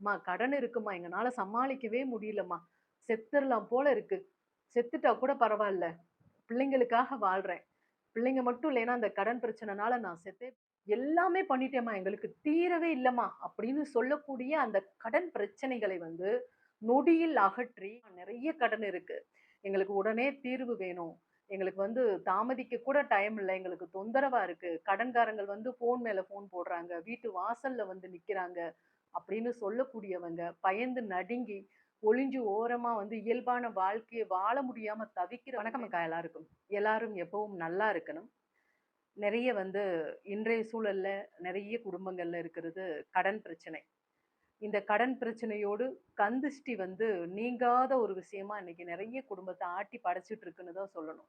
அம்மா கடன் இருக்குமா எங்களால் சமாளிக்கவே முடியலம்மா. செத்துடலாம் போல இருக்கு. செத்துட்டா கூட பரவாயில்ல. பிள்ளைங்களுக்காக வாழ்றேன். பிள்ளைங்க மட்டும் இல்லைன்னா அந்த கடன் பிரச்சனைனால நான் செத்தே எல்லாமே பண்ணிட்டேம்மா. எங்களுக்கு தீரவே இல்லைம்மா. அப்படின்னு சொல்லக்கூடிய அந்த கடன் பிரச்சனைகளை வந்து நொடியில் அகற்றி நிறைய கடன் இருக்கு. எங்களுக்கு உடனே தீர்வு வேணும். எங்களுக்கு வந்து தாமதிக்க கூட டைம் இல்லை. எங்களுக்கு தொந்தரவா இருக்கு. கடன்காரங்கள் வந்து ஃபோன் மேல ஃபோன் போடுறாங்க. வீட்டு வாசல்ல வந்து நிக்கிறாங்க. அப்படின்னு சொல்லக்கூடியவங்க பயந்து நடுங்கி ஒளிஞ்சு ஓரமா வந்து இயல்பான வாழ்க்கையை வாழ முடியாம தவிக்கிற வணக்கம் அக்கா எல்லாருக்கும். எல்லாரும் எப்பவும் நல்லா இருக்கணும். நிறைய வந்து இன்றைய சூழல்ல நிறைய குடும்பங்கள்ல இருக்கிறது கடன் பிரச்சனை. இந்த கடன் பிரச்சனையோடு கந்திஷ்டி வந்து நீங்காத ஒரு விஷயமா இன்னைக்கு நிறைய குடும்பத்தை ஆட்டி படைச்சிட்டு இருக்குன்னு தான் சொல்லணும்.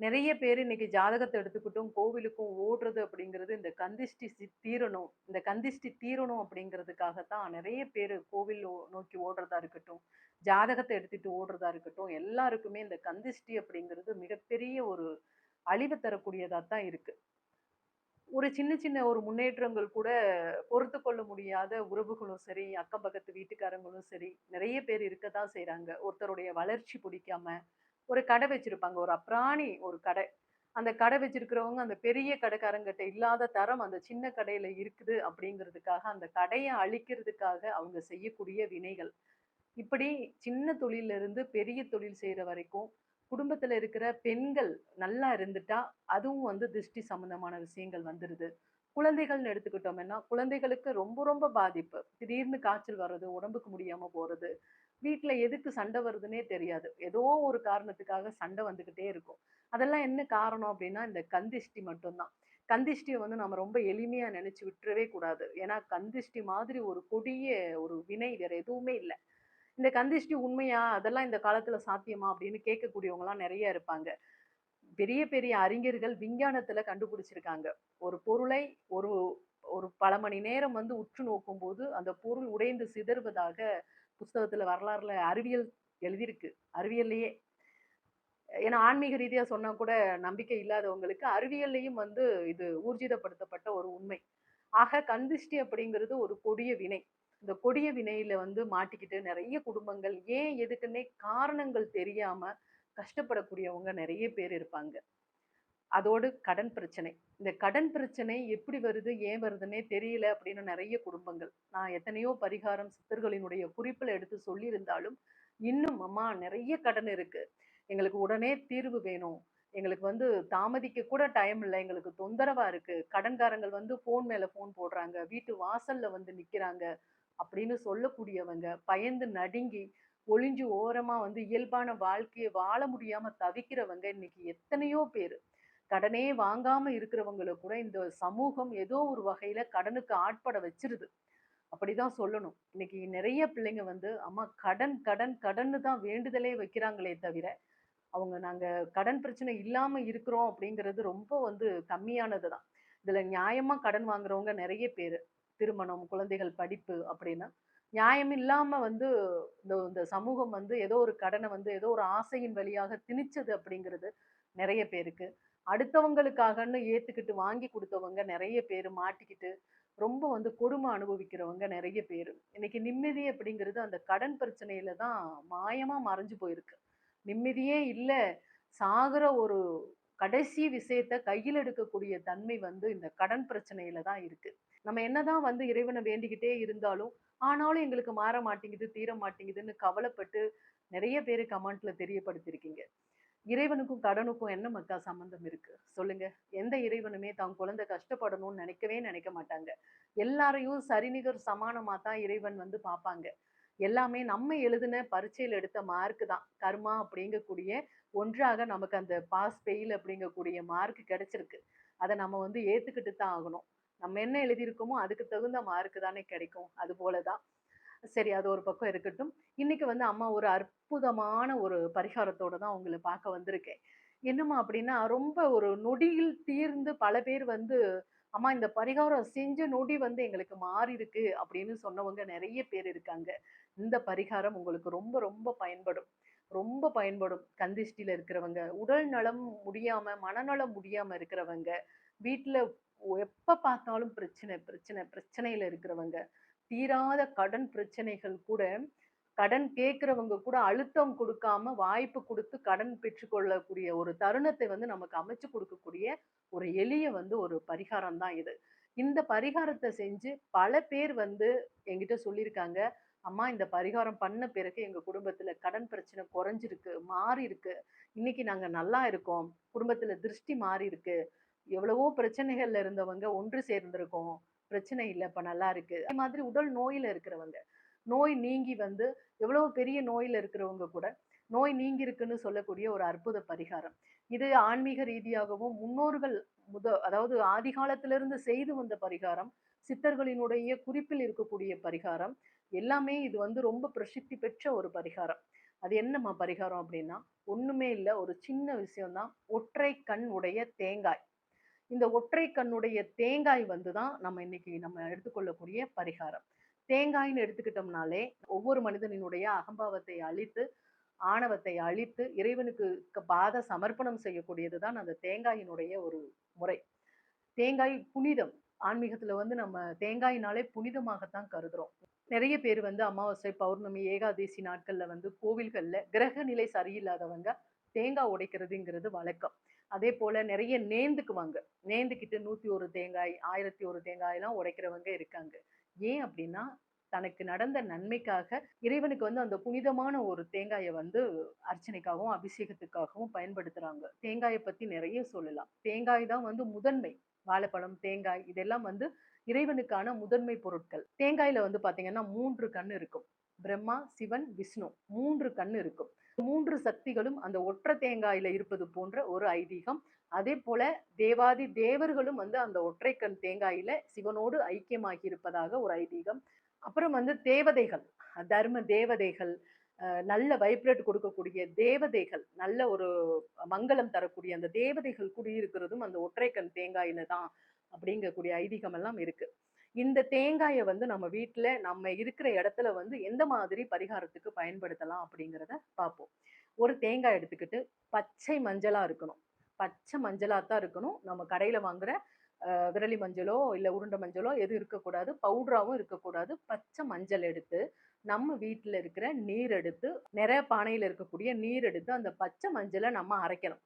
நிறைய பேர் இன்னைக்கு ஜாதகத்தை எடுத்துக்கிட்டும் கோவிலுக்கும் ஓடுறது அப்படிங்கிறது இந்த கந்திஷ்டி சி- தீரணும். இந்த கந்திஷ்டி தீரணும் அப்படிங்கிறதுக்காகத்தான் நிறைய பேர் கோவில் நோக்கி ஓடுறதா இருக்கட்டும் ஜாதகத்தை எடுத்துட்டு ஓடுறதா இருக்கட்டும் எல்லாருக்குமே இந்த கந்திஷ்டி அப்படிங்கிறது மிகப்பெரிய ஒரு அழிவு தரக்கூடியதாக தான் இருக்கு. ஒரு சின்ன சின்ன ஒரு முன்னேற்றங்கள் கூட பொறுத்து கொள்ள முடியாத உறவுகளும் சரி அக்கம் பக்கத்து வீட்டுக்காரங்களும் சரி நிறைய பேர் இருக்க தான் செய்கிறாங்க ஒருத்தருடைய வளர்ச்சி பிடிக்காம ஒரு கடை வச்சிருப்பாங்க. ஒரு அப்ராணி ஒரு கடை. அந்த கடை வச்சிருக்கிறவங்க அந்த பெரிய கடைக்காரங்கிட்ட இல்லாத தரம் அந்த சின்ன கடையில இருக்குது அப்படிங்கிறதுக்காக அந்த கடையை அழிக்கிறதுக்காக அவங்க செய்யக்கூடிய வினைகள். இப்படி சின்ன தொழிலிருந்து இருந்து பெரிய தொழில் செய்யற வரைக்கும் குடும்பத்துல இருக்கிற பெண்கள் நல்லா இருந்துட்டா அதுவும் வந்து திருஷ்டி சம்பந்தமான விஷயங்கள் வந்துருது. குழந்தைகள்னு எடுத்துக்கிட்டோம்னா குழந்தைகளுக்கு ரொம்ப ரொம்ப பாதிப்பு. திடீர்னு காய்ச்சல் வர்றது உடம்புக்கு முடியாம போறது வீட்டில் எதுக்கு சண்டை வருதுன்னே தெரியாது. ஏதோ ஒரு காரணத்துக்காக சண்டை வந்துக்கிட்டே இருக்கும். அதெல்லாம் என்ன காரணம் அப்படின்னா இந்த கந்திஷ்டி மட்டும்தான். கந்திஷ்டியை வந்து நம்ம ரொம்ப எளிமையாக நினச்சி விட்டுறவே கூடாது. ஏன்னா கந்திஷ்டி மாதிரி ஒரு கொடிய ஒரு வினை வேற எதுவுமே இல்லை. இந்த கந்திஷ்டி உண்மையா? அதெல்லாம் இந்த காலத்தில் சாத்தியமா? அப்படின்னு கேட்கக்கூடியவங்களாம் நிறைய இருப்பாங்க. பெரிய பெரிய அறிஞர்கள் விஞ்ஞானத்தில் கண்டுபிடிச்சிருக்காங்க. ஒரு பொருளை ஒரு ஒரு பல மணி நேரம் வந்து உற்று நோக்கும் போது அந்த பொருள் உடைந்து சிதறுவதாக புஸ்தகத்தில் வரலாறுல அறிவியல் எழுதியிருக்கு. அறிவியல்லையே. ஏன்னா ஆன்மீக ரீதியாக சொன்னால் கூட நம்பிக்கை இல்லாதவங்களுக்கு அறிவியல்லையும் வந்து இது ஊர்ஜிதப்படுத்தப்பட்ட ஒரு உண்மை. ஆக கந்திஷ்டி அப்படிங்கிறது ஒரு கொடிய வினை. இந்த கொடிய வினையில வந்து மாட்டிக்கிட்டு நிறைய குடும்பங்கள் ஏன் எதுக்குன்னே காரணங்கள் தெரியாம கஷ்டப்படக்கூடியவங்க நிறைய பேர் இருப்பாங்க. அதோடு கடன் பிரச்சனை. இந்த கடன் பிரச்சனை எப்படி வருது ஏன் வருதுன்னே தெரியல அப்படின்னு நிறைய குடும்பங்கள். நான் எத்தனையோ பரிகாரம் சித்தர்களினுடைய குறிப்பில் எடுத்து சொல்லியிருந்தாலும் இன்னும் அம்மா நிறைய கடன் இருக்கு. எங்களுக்கு உடனே தீர்வு வேணும். எங்களுக்கு வந்து தாமதிக்க கூட டைம் இல்லை. எங்களுக்கு தொந்தரவா இருக்கு. கடன்காரங்கள் வந்து ஃபோன் மேல ஃபோன் போடுறாங்க. வீட்டு வாசல்ல வந்து நிக்கிறாங்க அப்படின்னு சொல்லக்கூடியவங்க பயந்து நடுங்கி ஒளிஞ்சு ஓரமா வந்து இயல்பான வாழ்க்கையை வாழ முடியாம தவிக்கிறவங்க இன்னைக்கு எத்தனையோ பேர். கடனே வாங்காம இருக்கிறவங்கள கூட இந்த சமூகம் ஏதோ ஒரு வகையில கடனுக்கு ஆட்பட வச்சிருது. அப்படிதான் சொல்லணும். இன்னைக்கு நிறைய பிள்ளைங்க வந்து அம்மா கடன் கடன் கடன்னு தான் வேண்டுதலே வைக்கிறாங்களே தவிர அவங்க நாங்க கடன் பிரச்சனை இல்லாம இருக்கிறோம் அப்படிங்கிறது ரொம்ப வந்து கம்மியானது தான். இதுல நியாயமா கடன் வாங்குறவங்க நிறைய பேர். திருமணம் குழந்தைகள் படிப்பு அப்படின்னா நியாயம் இல்லாம வந்து இந்த இந்த சமூகம் வந்து ஏதோ ஒரு கடனை வந்து ஏதோ ஒரு ஆசையின் வழியாக திணிச்சது அப்படிங்கிறது நிறைய பேருக்கு. அடுத்தவங்களுக்காகன்னு ஏற்றுக்கிட்டு வாங்கி கொடுத்தவங்க நிறைய பேர் மாட்டிக்கிட்டு ரொம்ப வந்து கொடுமை அனுபவிக்கிறவங்க நிறைய பேர். இன்னைக்கு நிம்மதி அப்படிங்கிறது அந்த கடன் பிரச்சனையில தான் மாயமாக மறைஞ்சு போயிருக்கு. நிம்மதியே இல்லை சாகிற ஒரு கடைசி விஷயத்த கையில் எடுக்கக்கூடிய தன்மை வந்து இந்த கடன் பிரச்சனையில தான் இருக்கு. நம்ம என்னதான் வந்து இறைவனை வேண்டிக்கிட்டே இருந்தாலும் ஆனாலும் எங்களுக்கு மாற மாட்டேங்குது தீர மாட்டேங்குதுன்னு கவலைப்பட்டு நிறைய பேர் கமெண்ட்ல தெரியப்படுத்திருக்கீங்க. இறைவனுக்கும் கடனுக்கும் என்ன மக்கா சம்பந்தம் இருக்கு? சொல்லுங்க. எந்த இறைவனுமே தான் குழந்தை கஷ்டப்படணும்னு நினைக்கவே நினைக்க மாட்டாங்க. எல்லாரையும் சரிநிகர் சமானமா தான் இறைவன் வந்து பார்ப்பாங்க. எல்லாமே நம்ம எழுதின பரீட்சையில் எடுத்த மார்க் தான். கர்மா அப்படிங்கக்கூடிய ஒன்றாக நமக்கு அந்த பாஸ் ஃபெயில் அப்படிங்கக்கூடிய மார்க் கிடைச்சிருக்கு. அதை நம்ம வந்து ஏத்துக்கிட்டு தான் ஆகணும். நம்ம என்ன எழுதியிருக்கோமோ அதுக்கு தகுந்த மார்க் தானே கிடைக்கும். அது போலதான். சரி அது ஒரு பக்கம் இருக்கட்டும். இன்னைக்கு வந்து அம்மா ஒரு அற்புதமான ஒரு பரிகாரத்தோட தான் உங்களை பார்க்க வந்திருக்கேன் என்னம்மா அப்படின்னா ரொம்ப ஒரு நொடியில் தீர்ந்து பல பேர் வந்து அம்மா இந்த பரிகாரம் செஞ்ச நொடி வந்து எங்களுக்கு மாறி இருக்கு அப்படின்னு சொன்னவங்க நிறைய பேர் இருக்காங்க. இந்த பரிகாரம் உங்களுக்கு ரொம்ப ரொம்ப பயன்படும். ரொம்ப பயன்படும். கந்திஷ்டியில் இருக்கிறவங்க உடல் நலம் முடியாம மனநலம் முடியாம இருக்கிறவங்க வீட்டில் எப்போ பார்த்தாலும் பிரச்சனை பிரச்சனை பிரச்சனையில் இருக்கிறவங்க தீராத கடன் பிரச்சனைகள் கூட கடன் கேட்கிறவங்க கூட அழுத்தம் கொடுக்காம வாய்ப்பு கொடுத்து கடன் பெற்றுக்கொள்ளக்கூடிய ஒரு தருணத்தை வந்து நமக்கு அமைச்சு கொடுக்கக்கூடிய ஒரு எளிய வந்து ஒரு பரிகாரம் தான் இது. இந்த பரிகாரத்தை செஞ்சு பல பேர் வந்து எங்கிட்ட சொல்லியிருக்காங்க அம்மா இந்த பரிகாரம் பண்ண பிறகு எங்க குடும்பத்துல கடன் பிரச்சனை குறைஞ்சிருக்கு மாறி இருக்கு. இன்னைக்கு நாங்க நல்லா இருக்கோம். குடும்பத்துல திருஷ்டி மாறி இருக்கு. எவ்வளவோ பிரச்சனைகள்ல இருந்தவங்க ஒன்று சேர்ந்திருக்கோம். பிரச்சனை இல்லை இப்போ நல்லா இருக்கு. அதே மாதிரி உடல் நோயில் இருக்கிறவங்க. நோய் நீங்கி வந்து எவ்வளவு பெரிய நோயில் இருக்கிறவங்க கூட நோய் நீங்கி இருக்குன்னு சொல்லக்கூடிய ஒரு அற்புத பரிகாரம். இது ஆன்மீக ரீதியாகவும் முன்னோர்கள் முத அதாவது ஆதி காலத்திலிருந்து செய்து வந்த பரிகாரம். சித்தர்களினுடைய குறிப்பில் இருக்கக்கூடிய பரிகாரம். எல்லாமே இது வந்து ரொம்ப பிரசித்தி பெற்ற ஒரு பரிகாரம். அது என்னம்மா பரிகாரம் அப்படின்னா ஒண்ணுமே இல்லை ஒரு சின்ன விஷயம்தான். ஒற்றை கண் உடைய தேங்காய். இந்த ஒற்றை கண்ணுடைய தேங்காய் வந்து தான் நம்ம இன்னைக்கு நம்ம எடுத்துக்கொள்ளக்கூடிய பரிகாரம். தேங்காய்ன்னு எடுத்துக்கிட்டோம்னாலே ஒவ்வொரு மனிதனினுடைய அகம்பாவத்தை அழித்து ஆணவத்தை அழித்து இறைவனுக்கு பாத சமர்ப்பணம் செய்யக்கூடியது தான் அந்த தேங்காயினுடைய ஒரு முறை. தேங்காய் புனிதம். ஆன்மீகத்துல வந்து நம்ம தேங்காயினாலே புனிதமாகத்தான் கருதுறோம். நிறைய பேர் வந்து அமாவாசை பௌர்ணமி ஏகாதேசி நாட்கள்ல வந்து கோவில்கள்ல கிரக நிலை சரியில்லாதவங்க தேங்காய் உடைக்கிறதுங்கிறது வழக்கம். அதே போல நிறைய நேந்துக்குவாங்க நேந்துக்கிட்டு நூத்தி ஒரு தேங்காய் ஆயிரத்தி ஒரு தேங்காயெல்லாம் உடைக்கிறவங்க இருக்காங்க. ஏன் அப்படின்னா தனக்கு நடந்த நன்மைக்காக இறைவனுக்கு வந்து அந்த புனிதமான ஒரு தேங்காயை வந்து அர்ச்சனைக்காகவும் அபிஷேகத்துக்காகவும் பயன்படுத்துறாங்க. தேங்காயை பத்தி நிறைய சொல்லலாம். தேங்காய் தான் வந்து முதன்மை. வாழைப்பழம் தேங்காய் இதெல்லாம் வந்து இறைவனுக்கான முதன்மை பொருட்கள். தேங்காயில வந்து பாத்தீங்கன்னா மூன்று கண் இருக்கும். பிரம்மா சிவன் விஷ்ணு மூன்று கண் இருக்கும். மூன்று சக்திகளும் அந்த ஒற்றை தேங்காயில இருப்பது போன்ற ஒரு ஐதீகம். அதே போல தேவாதி தேவர்களும் வந்து அந்த ஒற்றை கண் தேங்காயில சிவனோடு ஐக்கியமாகி இருப்பதாக ஒரு ஐதீகம். அப்புறம் வந்து தேவதைகள் தர்ம தேவதைகள் நல்ல வைப்ரேட் கொடுக்கக்கூடிய தேவதைகள் நல்ல ஒரு மங்களம் தரக்கூடிய அந்த தேவதைகள் குடியிருக்கிறதும் அந்த ஒற்றைக்கண் தேங்காயில தான் அப்படிங்கக்கூடிய ஐதீகம் எல்லாம் இருக்கு. இந்த தேங்காயை வந்து நம்ம வீட்டில் நம்ம இருக்கிற இடத்துல வந்து எந்த மாதிரி பரிகாரத்துக்கு பயன்படுத்தலாம் அப்படிங்கிறத பார்ப்போம் ஒரு தேங்காய் எடுத்துக்கிட்டு பச்சை மஞ்சளாக இருக்கணும். பச்சை மஞ்சளாக தான் இருக்கணும். நம்ம கடையில் வாங்குற விரலி மஞ்சளோ இல்லை உருண்டை மஞ்சளோ எதுவும் இருக்கக்கூடாது. பவுடராகவும் இருக்கக்கூடாது. பச்சை மஞ்சள் எடுத்து நம்ம வீட்டில் இருக்கிற நீர் எடுத்து நிறைய பானையில் இருக்கக்கூடிய நீர் எடுத்து அந்த பச்சை மஞ்சளை நம்ம அரைக்கணும்.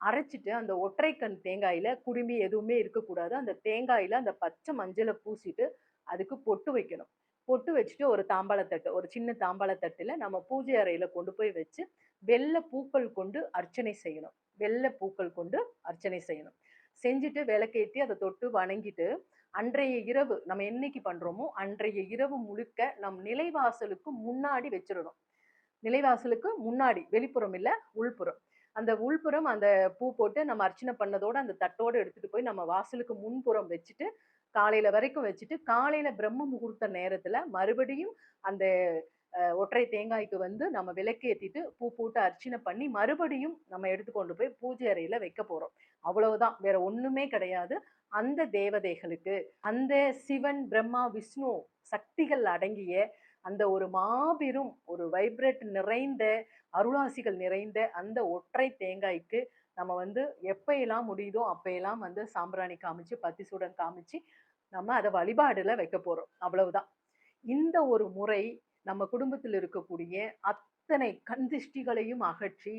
அரைச்சிட்டு அந்த ஒற்றைக்கண் தேங்காயில் குடுமி எதுவுமே இருக்கக்கூடாது. அந்த தேங்காயில் அந்த பச்சை மஞ்சளை பூசிட்டு அதுக்கு பொட்டு வைக்கணும். பொட்டு வச்சுட்டு ஒரு தாம்பாளத்தட்டு ஒரு சின்ன தாம்பாளத்தட்டில் நம்ம பூஜை அறையில் கொண்டு போய் வச்சு வெள்ளை பூக்கள் கொண்டு அர்ச்சனை செய்யணும். வெள்ளை பூக்கள் கொண்டு அர்ச்சனை செய்யணும். செஞ்சுட்டு விளக்கேத்தி அதை தொட்டு வணங்கிட்டு அன்றைய இரவு நம்ம என்னைக்கு பண்ணுறோமோ அன்றைய இரவு முழுக்க நம் நிலைவாசலுக்கு முன்னாடி வச்சிடணும். நிலைவாசலுக்கு முன்னாடி வெளிப்புறம் இல்லை உள்புறம். அந்த உள்புறம் அந்த பூ போட்டு நம்ம அர்ச்சனை பண்ணதோட அந்த தட்டோடு எடுத்துட்டு போய் நம்ம வாசலுக்கு முன்புறம் வச்சுட்டு காலையில வரைக்கும் வச்சுட்டு காலையில பிரம்ம முகூர்த்த நேரத்துல மறுபடியும் அந்த ஒற்றை தேங்காய்க்கு வந்து நம்ம விளக்கு ஏற்றிட்டு பூ போட்டு அர்ச்சனை பண்ணி மறுபடியும் நம்ம எடுத்துக்கொண்டு போய் பூஜை அறையில் வைக்க போகிறோம் அவ்வளவுதான். வேற ஒன்றுமே கிடையாது. அந்த தேவதைகளுக்கு அந்த சிவன் பிரம்மா விஷ்ணு சக்திகள் அடங்கிய அந்த ஒரு மாபெரும் ஒரு வைப்ரேட் நிறைந்த அருளாசிகள் நிறைந்த அந்த ஒற்றை தேங்காய்க்கு நம்ம வந்து எப்பையெல்லாம் முடியுதோ அப்பையெல்லாம் வந்து சாம்பிராணி காமிச்சு பத்தி சூடன் காமிச்சு நம்ம அதை வழிபாடில் வைக்க போகிறோம் அவ்வளவுதான். இந்த ஒரு முறை நம்ம குடும்பத்தில் இருக்கக்கூடிய அத்தனை கந்திஷ்டிகளையும் அகற்றி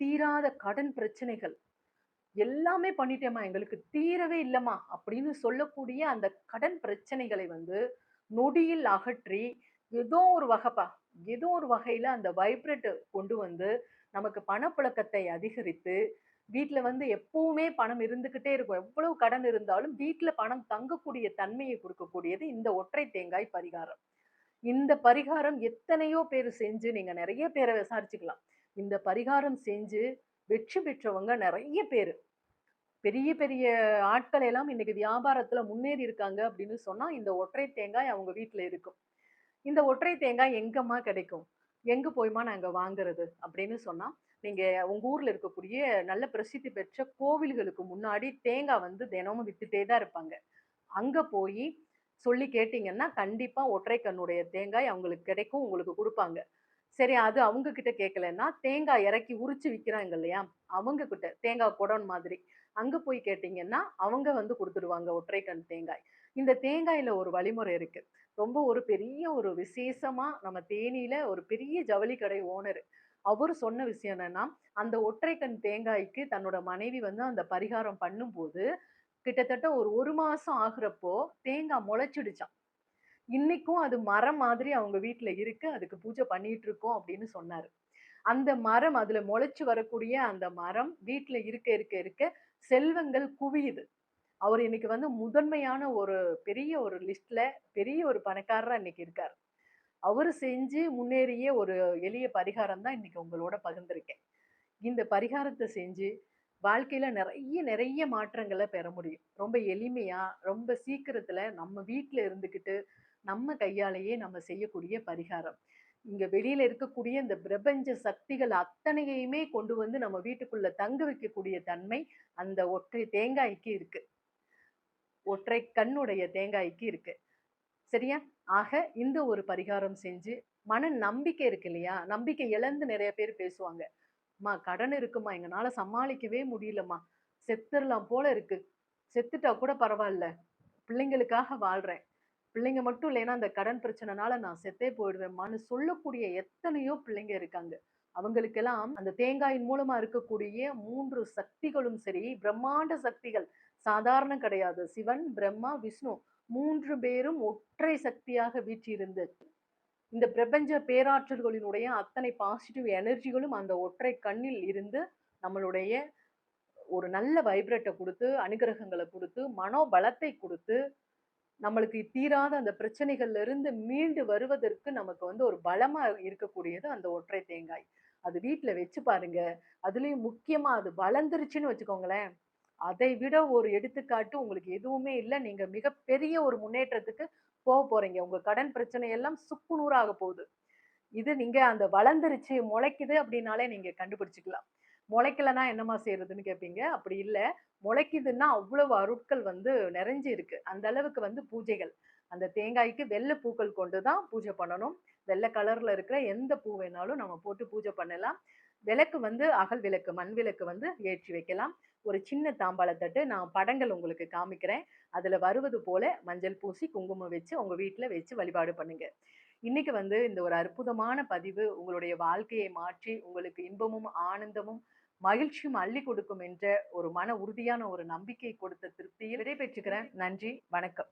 தீராத கடன் பிரச்சனைகள் எல்லாமே பண்ணிட்டேம்மா எங்களுக்கு தீரவே இல்லைம்மா அப்படின்னு சொல்லக்கூடிய அந்த கடன் பிரச்சனைகளை வந்து நொடியில் அகற்றி ஏதோ ஒரு வகைப்பா ஏதோ ஒரு வகையில் அந்த வைப்ரேட் கொண்டு வந்து நமக்கு பணப்புழக்கத்தை அதிகரித்து வீட்டில் வந்து எப்பவுமே பணம் இருந்துக்கிட்டே இருக்கும். எவ்வளவு கடன் இருந்தாலும் வீட்டில் பணம் தங்கக்கூடிய தன்மையை கொடுக்கக்கூடியது இந்த ஒற்றை தேங்காய் பரிகாரம். இந்த பரிகாரம் எத்தனையோ பேர் செஞ்சு நீங்கள் நிறைய பேரை விசாரிச்சுக்கலாம். இந்த பரிகாரம் செஞ்சு வெற்றி பெற்றவங்க நிறைய பேர். பெரிய பெரிய ஆட்கள் எல்லாம் இன்னைக்கு வியாபாரத்தில் முன்னேறி இருக்காங்க அப்படின்னு சொன்னால் இந்த ஒற்றை தேங்காய் அவங்க வீட்டில் இருக்கும். இந்த ஒற்றை தேங்காய் எங்கம்மா கிடைக்கும்? எங்கே போய்மா நாங்கள் வாங்குறது? அப்படின்னு சொன்னால் நீங்கள் உங்கள் ஊரில் இருக்கக்கூடிய நல்ல பிரசித்தி பெற்ற கோவில்களுக்கு முன்னாடி தேங்காய் வந்து தினமும் வித்துட்டே தான் இருப்பாங்க. அங்கே போய் சொல்லி கேட்டிங்கன்னா கண்டிப்பாக ஒற்றை கண்ணுடைய தேங்காய் அவங்களுக்கு கிடைக்கும் உங்களுக்கு கொடுப்பாங்க. சரி அது அவங்க கிட்ட கேட்கலன்னா தேங்காய் இறக்கி உரிச்சு விற்கிறாங்க இல்லையா? அவங்க கிட்ட தேங்காய் குடோன் மாதிரி. அங்கே போய் கேட்டிங்கன்னா அவங்க வந்து கொடுத்துடுவாங்க ஒற்றை கண் தேங்காய். இந்த தேங்காயில் ஒரு வழிமுறை இருக்குது ரொம்ப ஒரு பெரிய ஒரு விசேஷமாக நம்ம தேனியில் ஒரு பெரிய ஜவுளி கடை ஓனரு. அவரு சொன்ன விஷயம் என்னன்னா, அந்த ஒற்றை கண் தேங்காய்க்கு தன்னோட மனைவி வந்து அந்த பரிகாரம் பண்ணும்போது, கிட்டத்தட்ட ஒரு ஒரு மாதம் ஆகுறப்போ தேங்காய் முளைச்சிடுச்சான் இன்னைக்கும் அது மரம் மாதிரி அவங்க வீட்டில் இருக்கு. அதுக்கு பூஜை பண்ணிட்டு இருக்கோம் அப்படின்னு சொன்னார் அந்த மரம் அதில் முளைச்சு வரக்கூடிய அந்த மரம் வீட்டில் இருக்க இருக்க இருக்க செல்வங்கள் குவியுது. அவர் இன்னைக்கு வந்து முதன்மையான ஒரு பெரிய ஒரு லிஸ்ட்ல பெரிய ஒரு பணக்காரராக இன்னைக்கு இருக்கார் அவர் செஞ்சு முன்னேறிய ஒரு எளிய பரிகாரம் தான் இன்னைக்கு உங்களோட பகிர்ந்திருக்கேன். இந்த பரிகாரத்தை செஞ்சு வாழ்க்கையில நிறைய நிறைய மாற்றங்களை பெற முடியும். ரொம்ப எளிமையா, ரொம்ப சீக்கிரத்துல நம்ம வீட்டில் இருந்துக்கிட்டு நம்ம கையாலேயே நம்ம செய்யக்கூடிய பரிகாரம். இங்க வெளியில இருக்கக்கூடிய இந்த பிரபஞ்ச சக்திகள் அத்தனையுமே கொண்டு வந்து நம்ம வீட்டுக்குள்ள தங்க வைக்கக்கூடிய தன்மை அந்த ஒற்றை தேங்காய்க்கு இருக்கு. ஒற்றை கண்ணுடைய தேங்காய்க்கு இருக்கு. சரியா? ஆக இந்த ஒரு பரிகாரம் செஞ்சு, மன நம்பிக்கை இருக்கு இல்லையா? நம்பிக்கை இழந்து நிறைய பேர் பேசுவாங்க. மா கடன் இருக்கும்மா, எங்கனால சமாளிக்கவே முடியலம்மா. செத்துடலாம் போல இருக்கு. செத்துட்டா கூட பரவாயில்ல பிள்ளைங்களுக்காக வாழ்றேன். பிள்ளைங்க மட்டும் இல்லைன்னா, அந்த கடன் பிரச்சனைனால நான் செத்தே போயிடுவேன்மான்னு" சொல்லக்கூடிய எத்தனையோ பிள்ளைங்க இருக்காங்க. அவங்களுக்கெல்லாம் அந்த தேங்காயின் மூலமா இருக்கக்கூடிய மூன்று சக்திகளும் சரி, பிரம்மாண்ட சக்திகள். சாதாரணம் கிடையாது. சிவன், பிரம்மா, விஷ்ணு மூன்று பேரும் ஒற்றை சக்தியாக வீற்றிருந்து, இந்த பிரபஞ்ச பேராற்றல்களினுடைய அத்தனை பாசிட்டிவ் எனர்ஜிகளும் அந்த ஒற்றை கண்ணில் இருந்து, நம்மளுடைய ஒரு நல்ல வைப்ரேட்டை கொடுத்து அனுகிரகங்களை கொடுத்து மனோபலத்தை கொடுத்து நம்மளுக்கு தீராத அந்த பிரச்சனைகள்ல இருந்து மீண்டு வருவதற்கு நமக்கு வந்து ஒரு பலமா இருக்கக்கூடியது அந்த ஒற்றை தேங்காய். அது வீட்டில் வச்சு பாருங்க. அதுலேயும் முக்கியமாக அது வளர்ந்துருச்சுன்னு வச்சுக்கோங்களேன், அதை விட ஒரு எடுத்துக்காட்டு உங்களுக்கு எதுவுமே இல்லை நீங்க மிகப்பெரிய ஒரு முன்னேற்றத்துக்கு போக போறீங்க. உங்க கடன் பிரச்சனை எல்லாம் சுக்கு நூறாக போகுது. இது நீங்க அந்த வளர்ந்துருச்சு, முளைக்குது அப்படின்னாலே நீங்க கண்டுபிடிச்சிக்கலாம் முளைக்கலன்னா என்னம்மா செய்யறதுன்னு கேட்பீங்க. அப்படி இல்லை முளைக்குதுன்னா அவ்வளவு அருட்கள் வந்து நிறைஞ்சு இருக்கு. அந்த அளவுக்கு வந்து பூஜைகள். அந்த தேங்காய்க்கு வெள்ளை பூக்கள் கொண்டு தான் பூஜை பண்ணணும். வெள்ளை கலர்ல இருக்கிற எந்த பூ வேணாலும் நம்ம போட்டு பூஜை பண்ணலாம். விளக்கு வந்து அகல் விளக்கு, மண் விளக்கு வந்து ஏற்றி வைக்கலாம். ஒரு சின்ன தாம்பாளத்தட்டு நான் படங்கள் உங்களுக்கு காமிக்கிறேன். அதில் வருவது போல மஞ்சள் பூசி, குங்குமம் வச்சு உங்கள் வீட்டில் வச்சு வழிபாடு பண்ணுங்க. இன்னைக்கு வந்து இந்த ஒரு அற்புதமான பதிவு உங்களுடைய வாழ்க்கையை மாற்றி, உங்களுக்கு இன்பமும், ஆனந்தமும், மகிழ்ச்சியும் அள்ளிக் கொடுக்கும் என்ற ஒரு மன உறுதியான ஒரு நம்பிக்கை கொடுத்த திருப்தியில் விடைபெற்றுக்கிறேன். நன்றி, வணக்கம்.